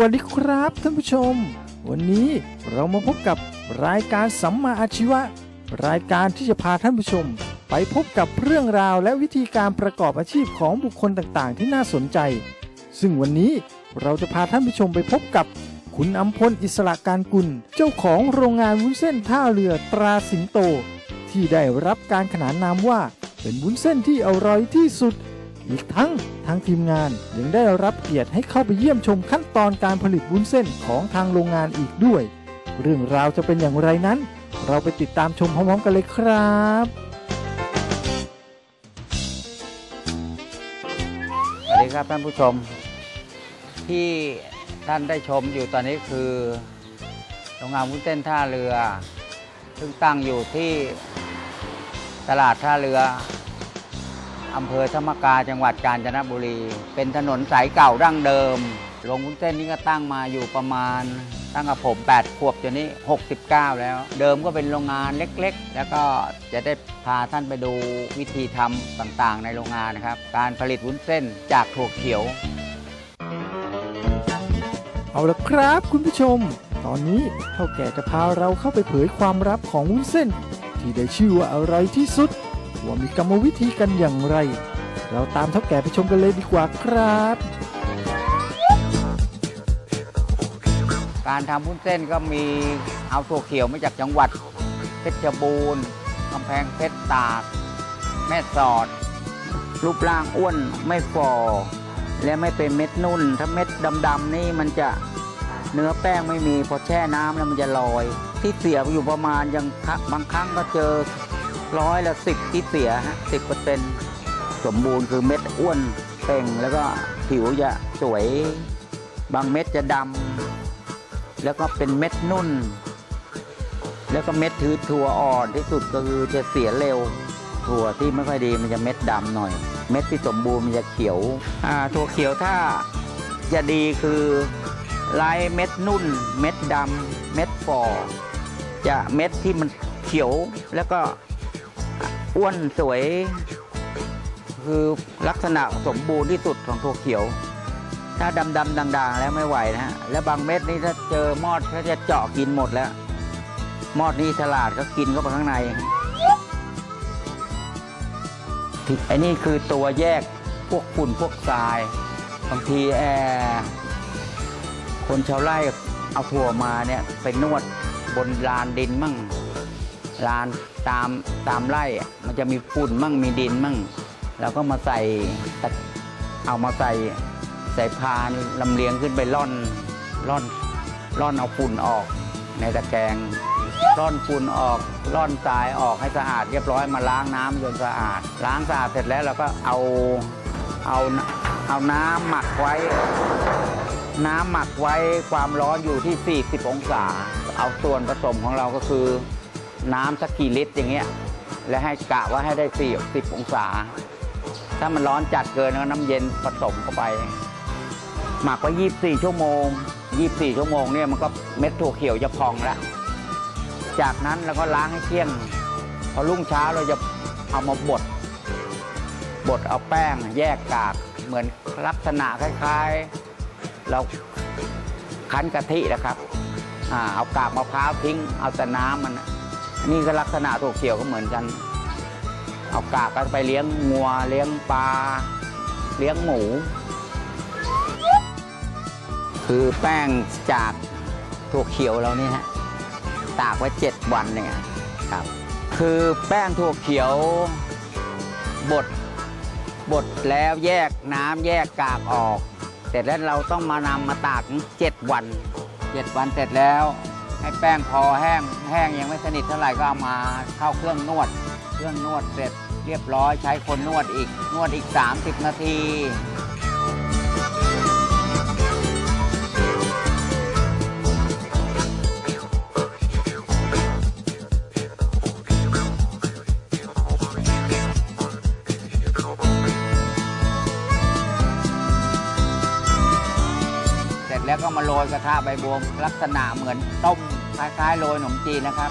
วัสดีครับท่านผู้ชม วันนี้เรามาพบกับรายการสัมมาอาชีวะ รายการที่จะพาท่านผู้ชม ไปพบกับเรื่องราวและวิธีการประกอบอาชีพของบุคคลต่างๆ ที่น่าสนใจ ซึ่งวันนี้เราจะพาท่านผู้ชมไปพบกับคุณอัมพลอิสระการกุล เจ้าของโรงงานวุ้นเส้นท่าเรือตราสิงโต ที่ได้รับการขนานนามว่า เป็นวุ้นเส้นที่อร่อยที่สุด อีกทั้งทางทีมงานยังได้รับเกียรติให้เข้าไปเยี่ยมชมขั้นตอนการผลิตวุ้นเส้นของทางโรงงานอีกด้วย เรื่องราวจะเป็นอย่างไรนั้น เราไปติดตามชมพร้อมๆกันเลยครับสวัสดีครับท่านผู้ชม ที่ท่านได้ชมอยู่ตอนนี้คือโรงงานวุ้นเส้นท่าเรือ ซึ่งตั้งอยู่ที่ตลาดท่าเรือ อำเภอธรรมกาจังหวัดกาญจนบุรี เป็นถนนสายเก่าดั้งเดิมโรงวุ้นเส้นนี้ก็ตั้งมาอยู่ประมาณ ตั้งกับผม 8 ขวบจนนี้ 69 แล้ว เดิมก็เป็นโรงงานเล็กๆ แล้วก็จะได้พาท่านไปดูวิธีทำต่างๆ ในโรงงานนะครับ การผลิตวุ้นเส้นจากถั่วเขียว เอาละครับคุณผู้ชม ตอนนี้เท่าแก่จะพาเราเข้าไปเผยความลับของวุ้นเส้น ที่ได้ชื่อว่าอะไรที่สุด ว่ามีกรรมวิธีกันอย่างไร เราตามเท่าแก่ไปชมกันเลยดีกว่าครับ การทำวุ้นเส้นก็มีเอาถั่วเขียวมาจากจังหวัด เพชรบูรณ์กำแพงเพชรตาก แม่สอด รูปร่างอ้วนไม่ฝ่อและไม่เป็นเม็ดนุ่น ถ้าเม็ดดำๆนี่มันจะเนื้อแป้งไม่มีพอแช่น้ำแล้วมันจะลอย ที่เสียอยู่ประมาณยังบางครั้งก็เจอ ร้อยละสิบที่เสียฮะสิบเปอร์เซ็นต์สมบูรณ์คือเม็ดอ้วนเป่งแล้วก็ผิวจะสวย บางเม็ดจะดำแล้วก็เป็นเม็ดนุ่น แล้วก็เม็ดถือถั่วอ่อนที่สุดก็คือจะเสียเร็ว ถั่วที่ไม่ค่อยดีมันจะเม็ดดำหน่อย เม็ดที่สมบูรณ์มันจะเขียวถั่วเขียวถ้าจะดีคือลายเม็ดนุ่น เม็ดดำเม็ดฝ่อจะเม็ดที่มันเขียวแล้วก็ อ้วนสวย คือลักษณะสมบูรณ์ที่สุดของถั่วเขียว ถ้าดำดำด่างๆ แล้วไม่ไหวนะฮะ แล้วบางเม็ดนี่ถ้าเจอมอดเขาจะเจาะกินหมดแล้ว มอดนี่ฉลาดก็กินเข้าไปข้างในไอ้นี่คือตัวแยกพวกฝุ่นพวกทราย บางทีแอร์คนชาวไร่เอาถั่วมาเนี่ยไปนวดบนลานดินมั่ง ลานตามตามไร่มันจะมีฝุ่นมั่งมีดินมั่งแล้วก็มาใส่เอามาใส่ใส่พานลำเลียงขึ้นไปร่อนร่อนร่อนเอาฝุ่นออกในตะแกรงร่อนฝุ่นออกร่อนทรายออกให้สะอาดเรียบร้อยมาล้างน้ำจนสะอาด ล้างสะอาดเสร็จแล้วเราก็เอาเอาเอาน้ำหมักไว้ น้ำหมักไว้ความร้อนอยู่ที่ 40 องศา เอาส่วนผสมของเราก็คือ น้ำสักกี่ลิตรอย่างเงี้ยและให้กะว่าให้ได้40องศา ถ้ามันร้อนจัดเกินก็น้ำเย็นผสมเข้าไป หมักไว้ 24 ชั่วโมง 24 ชั่วโมงเนี่ยมันก็เม็ดถั่วเขียวจะพองแล้ว จากนั้นเราก็ล้างให้เกลี้ยง พอรุ่งเช้าเราจะเอามาบด บดเอาแป้งแยกกาก เหมือนลักษณะคล้ายๆ เราคั้นกะทินะครับอ่าเอากากมะพร้าวทิ้ง เอาแต่น้ำมันนะ นี่ก็ลักษณะถั่วเขียวก็เหมือนกัน เอากากก็ไปเลี้ยงงัว เลี้ยงปลา เลี้ยงหมู คือแป้งจากถั่วเขียวเรานี่ฮะ ตากไว้เจ็ดวันเนี่ยครับ คือแป้งถั่วเขียวบดบดแล้วแยกน้ำแยกกากออก เสร็จแล้วเราต้องมานำมาตากเจ็ดวันเจ็ดวันเสร็จแล้ว ให้แป้งพอแห้งแห้งยังไม่สนิทเท่าไหร่ก็เอามาเข้าเครื่องนวด เครื่องนวดเสร็จเรียบร้อยใช้คนนวดอีกนวดอีก 30 นาทีเสร็จแล้วก็มาโรยกระทะใบบัวลักษณะเหมือนต้ม คล้ายๆโรยขนมจีนนะครับ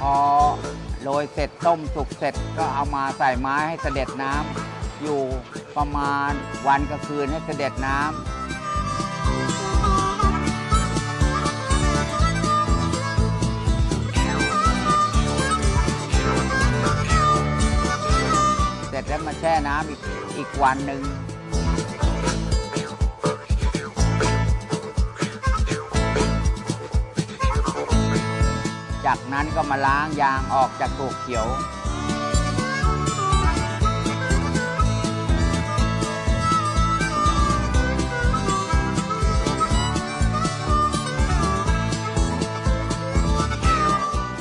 พอโรยเสร็จต้มสุกเสร็จก็เอามาใส่ไม้ให้เสด็จน้ำอยู่ประมาณวันกับคืนให้เสด็จน้ำ ช่น้ำอีกอีกวันหนึ่งจากนั้นก็มาล้างยางออกจากตัวเขียว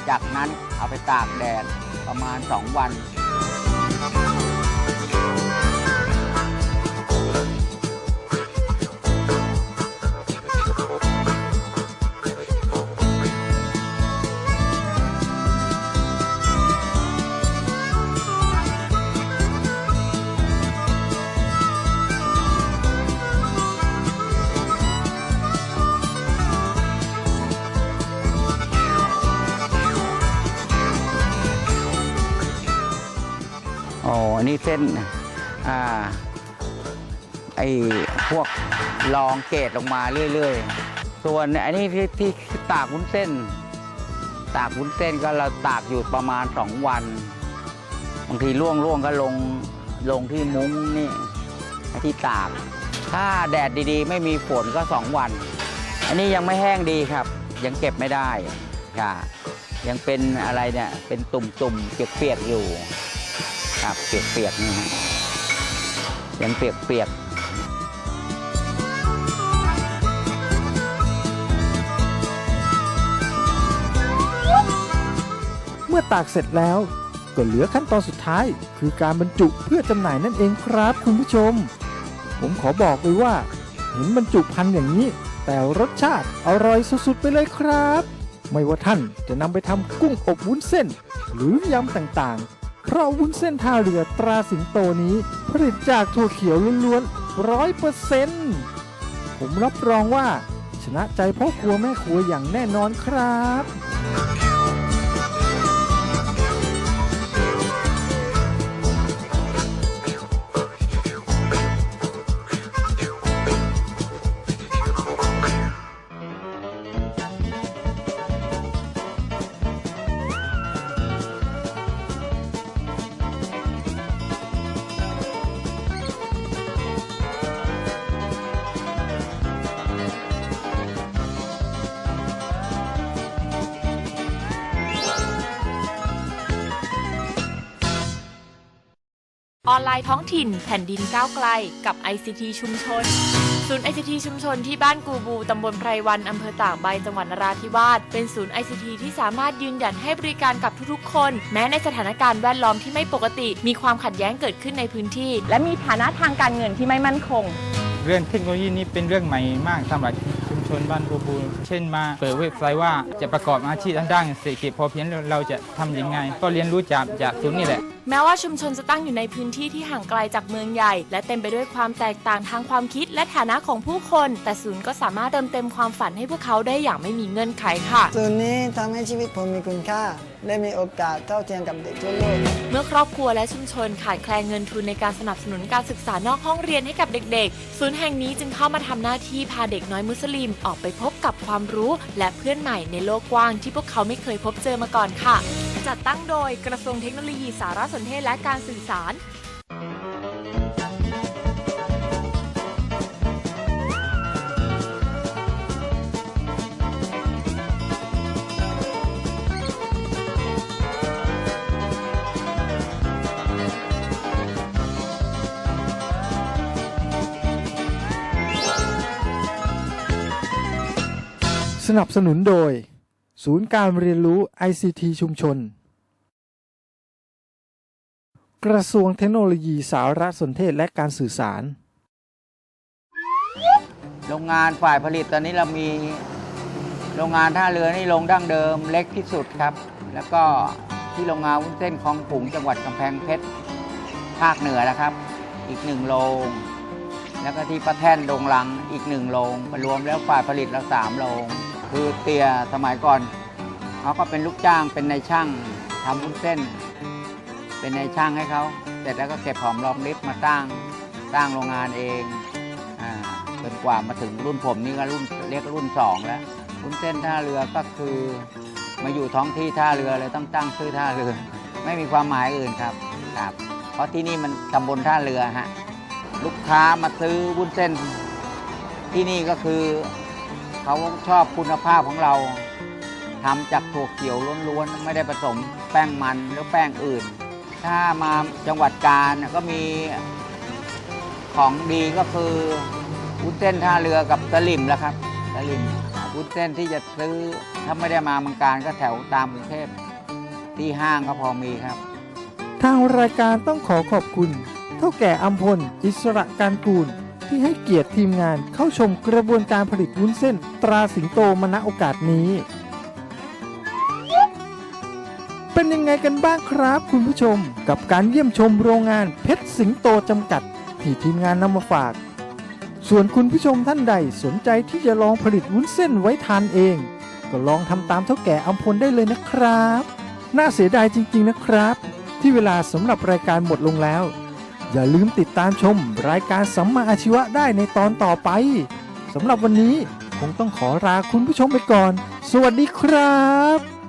จากนั้นเอาไปตากแดดประมาณ 2 วัน นนี้เส้นอ่าไอ้พวกรองเกตลงมาเรื่อยๆ ส่วนอันนี้ที่ที่ตากวุ้นเส้น ตากวุ้นเส้นก็เราตากอยู่ประมาณสองวันบางทีล่วงล่วงก็ลงลงที่มุ้งนี่ที่ตาก ถ้าแดดดีๆ ไม่มีฝนก็สองวัน อันนี้ยังไม่แห้งดีครับ ยังเก็บไม่ได้ค่ะยังเป็นอะไรเนี่ยเป็นตุ่มๆเปียกๆอยู่ ครับเปียกๆนี่ฮะยังเปียกๆเมื่อตากเสร็จแล้วก็เหลือขั้นตอนสุดท้าย คือการบรรจุเพื่อจำหน่ายนั่นเองครับคุณผู้ชม ผมขอบอกเลยว่า เห็นบรรจุพันอย่างนี้ แต่รสชาติอร่อยสุดๆไปเลยครับ ไม่ว่าท่านจะนำไปทำกุ้งอบวุ้นเส้น หรือยำต่างๆ เพราะวุ้นเส้นท่าเรือตราสิงโตนี้ ผลิตจากถั่วเขียวล้วนๆร้อยเปอร์เซ็นต์ผมรับรองว่า ชนะใจพ่อครัวแม่ครัวอย่างแน่นอนครับ ออนไลน์ท้องถิ่น แผ่นดินก้าวไกล กับ ICT ชุมชน ศูนย์ ICT ชุมชนที่บ้านกูบู ตำบลไพรวันอำเภอตากใบจังหวัดนราธิวาส เป็นศูนย์ ICT ที่สามารถยืนหยัดให้บริการกับทุกๆ คน แม้ในสถานการณ์แวดล้อมที่ไม่ปกติ มีความขัดแย้งเกิดขึ้นในพื้นที่ และมีฐานะทางการเงินที่ไม่มั่นคง เรื่องเทคโนโลยีนี้เป็นเรื่องใหม่มากสำหรับ ชุมชนบ้านบูบูเช่นมาเปิดเว็บไซต์ว่าจะประกอบอาชีพด้านเศรษฐกิจพอเพียงเราจะทำยังไง ก็เรียนรู้จากจากศูนย์นี่แหละ แม้ว่าชุมชนจะตั้งอยู่ในพื้นที่ที่ห่างไกลจากเมืองใหญ่ และเต็มไปด้วยความแตกต่างทางความคิดและฐานะของผู้คน แต่ศูนย์ก็สามารถเติมเต็มความฝันให้พวกเขาได้อย่างไม่มีเงื่อนไขค่ะ ศูนย์นี้ทำให้ชีวิตผมมีคุณค่า ได้มีโอกาสเท่าเทียมกับเด็กทั่วโลก เมื่อครอบครัวและชุมชนขาดแคลนเงินทุนในการสนับสนุนการศึกษานอกห้องเรียนให้กับเด็กๆ ศูนย์แห่งนี้จึงเข้ามาทำหน้าที่พาเด็กน้อยมุสลิมออกไปพบกับความรู้และเพื่อนใหม่ในโลกกว้างที่พวกเขาไม่เคยพบเจอมาก่อนค่ะ จัดตั้งโดยกระทรวงเทคโนโลยีสารสนเทศและการสื่อสาร นับสนุนโดย ศูนย์การเรียนรู้ ICT ชุมชน กระทรวงเทคโนโลยีสารสนเทศและการสื่อสาร โรงงานฝ่ายผลิตตอนนี้เรามีโรงงานท่าเรือนี่โรงดั้งเดิมเล็กที่สุดครับ แล้วก็ที่โรงงานวุ้นเส้นคลองผุงจังหวัดกำแพงเพชรภาคเหนือนะครับ อีกหนึ่งโรงแล้วก็ที่ประแท่นโรงลังอีกหนึ่งโรงรวมแล้วฝ่ายผลิตเราสามโรง คือเตียสมัยก่อนเขาก็เป็นลูกจ้างเป็นนายช่างทำวุ้นเส้น เป็นในายช่างให้เขาเสร็จแล้วก็เก็บหอมรอมริบมาตั้งตั้งโรงงานเองอ่าจนกว่ามาถึงรุ่นผมนี่ก็รุ่นเรียกรุ่นสองแล้ววุ้นเส้นท่าเรือก็คือมาอยู่ท้องที่ท่าเรือเลยต้องตั้งชื่อท่าเรือ ไม่มีความหมายอื่นครับครับ เพราะที่นี่มันตำบลท่าเรือฮะลูกค้ามาซื้อวุ้นเส้น ที่นี่ก็คือ เขาชอบคุณภาพของเราทำจากถั่วเขียวล้วนๆ ไม่ได้ผสมแป้งมันหรือแป้งอื่น ถ้ามาจังหวัดกาญก็มีของดีก็คือวุ้นเส้นท่าเรือกับสลิมแล้วครับสลิมวุ้นเส้นที่จะซื้อถ้าไม่ได้มาเมืองการก็แถวตามกรุงเทพที่ห้างก็พอมีครับ ทางรายการต้องขอขอบคุณ เท่าแก่อัมพล อิสระการกูล ที่ให้เกียรติทีมงานเข้าชมกระบวนการผลิตวุ้นเส้น ตราสิงโตมาณโอกาสนี้ เป็นยังไงกันบ้างครับคุณผู้ชม กับการเยี่ยมชมโรงงานเพชรสิงโตจำกัด ที่ทีมงานนำมาฝาก ส่วนคุณผู้ชมท่านใดสนใจที่จะลองผลิตวุ้นเส้นไว้ทานเอง ก็ลองทำตามเท่าแก่อัมพลได้เลยนะครับ น่าเสียดายจริง ๆ นะครับ ที่เวลาสำหรับรายการหมดลงแล้ว อย่าลืมติดตามชมรายการสัมมาอาชีวะได้ในตอนต่อไปสำหรับวันนี้คงต้องขอลาคุณผู้ชมไปก่อน สวัสดีครับ